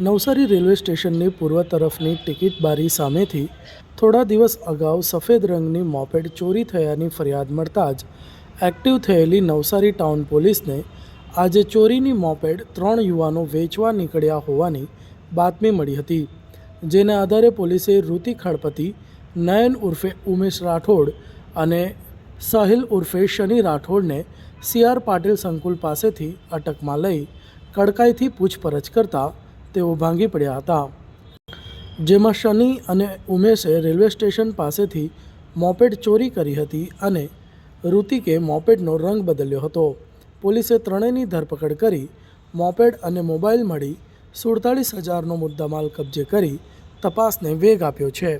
Navsari railway સ્ટેશનની પૂર્વ તરફની ટિકિટ બારી સામેથી થોડા દિવસ અગાઉ સફેદ રંગની મોપેડ ચોરી થયાની ફરિયાદ મળતા જ એક્ટિવ થયેલી નવસારી ટાઉન પોલીસને આજે ચોરીની મોપેડ ત્રણ યુવાનો વેચવા નીકળ્યા હોવાની બાતમી મળી હતી, જેને આધારે પોલીસે ઋતિ ખડપતિ નયન ઉર્ફે ઉમેશ રાઠોડ અને સાહિલ ઉર્ફે શનિ રાઠોડને સીઆર પાટીલ સંકુલ પાસેથી અટકમાં લઈ કડકાઈથી પૂછપરછ કરતા તેઓ ભાંગી પડ્યા હતા. જેમાં શનિ અને ઉમેશે રેલવે સ્ટેશન પાસેથી મોપેડ ચોરી કરી હતી અને ઋતિકે મોપેડનો રંગ બદલ્યો હતો. પોલીસે ત્રણેયની ધરપકડ કરી, મોપેડ અને મોબાઈલ મળી સુડતાલીસ હજારનો મુદ્દામાલ કબજે કરી તપાસને વેગ આપ્યો છે.